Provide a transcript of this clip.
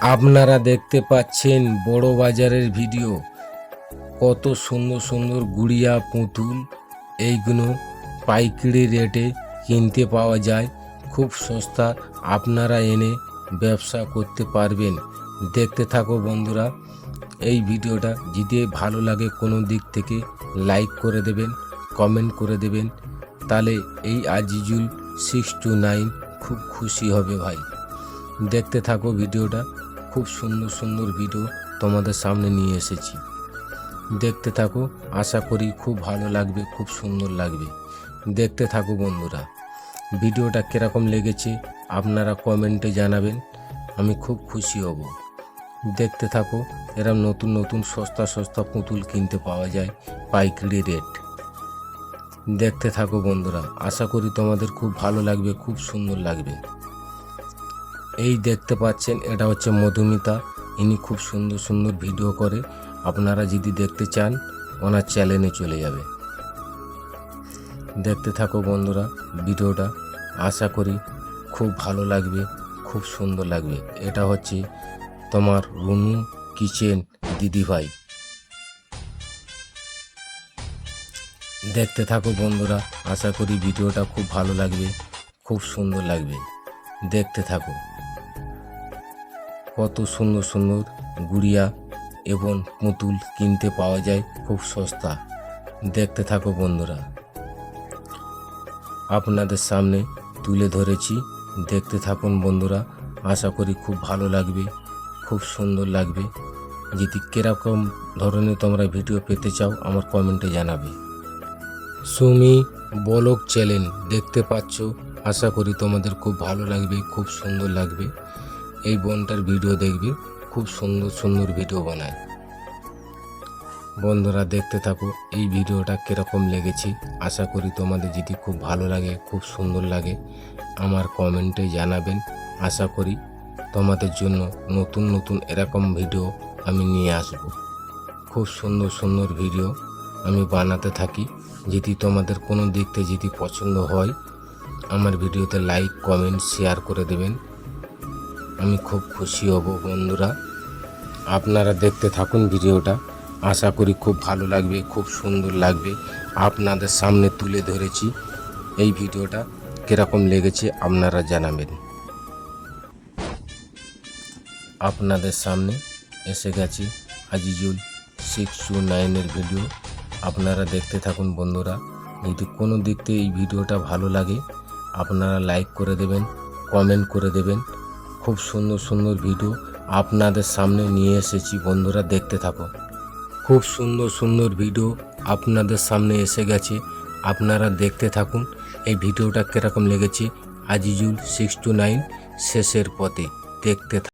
আপনারা দেখতে পাচ্ছেন বড় বাজারের ভিডিও। কত সুন্দর সুন্দর গুড়িয়া, পুতুল, এইগুলো পাইকারি রেটে কিনতে পাওয়া যায়। খুব সস্তা, আপনারা এনে ব্যবসা করতে পারবেন। দেখতে থাকো বন্ধুরা, এই ভিডিওটা যদি ভালো লাগে কোনো দিক থেকে লাইক করে দেবেন, কমেন্ট করে দেবেন, তাহলে এই আজিজুল সিক্স টু নাইন খুব খুশি হবে ভাই। দেখতে থাকো ভিডিওটা। খুব সুন্দর সুন্দর ভিডিও তোমাদের সামনে নিয়ে এসেছি। দেখতে থাকো, আশা করি খুব ভালো লাগবে, খুব সুন্দর লাগবে। দেখতে থাকো বন্ধুরা ভিডিওটা কীরকম লেগেছে আপনারা কমেন্টে জানাবেন, আমি খুব খুশি হব। দেখতে থাকো, এরম নতুন নতুন সস্তা সস্তা পুতুল কিনতে পাওয়া যায় পাইকারি রেট দেখতে থাকো বন্ধুরা, আশা করি তোমাদের খুব ভালো লাগবে, খুব সুন্দর লাগবে। এই দেখতে পাচ্ছেন, এটা হচ্ছে মধুমিতা। ইনি খুব সুন্দর সুন্দর ভিডিও করে। আপনারা যদি দেখতে চান, ওনার চ্যানেলে চলে যাবে। দেখতে থাকো বন্ধুরা ভিডিওটা। আশা করি খুব ভালো লাগবে, খুব সুন্দর লাগবে। এটা হচ্ছে তোমার রুনু কিচেন দিদিভাই। দেখতে থাকো বন্ধুরা, আশা করি ভিডিওটা খুব ভালো লাগবে, খুব সুন্দর লাগবে। দেখতে থাকো। কত সুন্দর সুন্দর গুড়িয়া এবং পুতুল কিনতে পাওয়া যায় খুব সস্তা। দেখতে থাকো বন্ধুরা। আপনাদের সামনে তুলে ধরেছি। দেখতে থাকুন বন্ধুরা, আশা করি খুব ভালো লাগবে, খুব সুন্দর লাগবে। যদি কীরকম ধরনের তোমরা ভিডিও পেতে চাও, আমার কমেন্টে জানাবে। সুমি বলক চ্যানেল দেখতে পাচ্ছ, আশা করি তোমাদের খুব ভালো লাগবে, খুব সুন্দর লাগবে। এই বোনটার ভিডিও দেখবি, খুব সুন্দর সুন্দর ভিডিও বানায়। বন্ধুরা দেখতে থাকো, এই ভিডিওটা কীরকম লেগেছে। আশা করি তোমাদের যদি খুব ভালো লাগে, খুব সুন্দর লাগে, আমার কমেন্টে জানাবেন। আশা করি তোমাদের জন্য নতুন নতুন এরকম ভিডিও আমি নিয়ে আসব। খুব সুন্দর সুন্দর ভিডিও আমি বানাতে থাকি। যদি তোমাদের কোনো থেকে যদি পছন্দ হয়, আমার ভিডিওতে লাইক কমেন্ট শেয়ার করে দেবেন। আমি খুব খুশি হব বন্ধুরা। আপনারা দেখতে থাকুন ভিডিওটা। আশা করি খুব ভালো লাগবে, খুব সুন্দর লাগবে। আপনাদের সামনে তুলে ধরেছি এই ভিডিওটা। কীরকম লেগেছে আপনারা জানাবেন। আপনাদের সামনে এসে গেছি আজিজুল সিক্স টু নাইনের ভিডিও। আপনারা দেখতে থাকুন বন্ধুরা। যদি কোনো দিক থেকে এই ভিডিওটা ভালো লাগে, আপনারা লাইক করে দেবেন, কমেন্ট করে দেবেন। খুব সুন্দর সুন্দর ভিডিও আপনাদের সামনে নিয়ে এসেছি, বন্ধুরা দেখতে থাকো। খুব সুন্দর সুন্দর ভিডিও আপনাদের সামনে এসে গেছে, আপনারা দেখতে থাকুন, এই ভিডিওটা কীরকম লেগেছে, আজিজুল সিক্স টু নাইন শেষের পথে দেখতে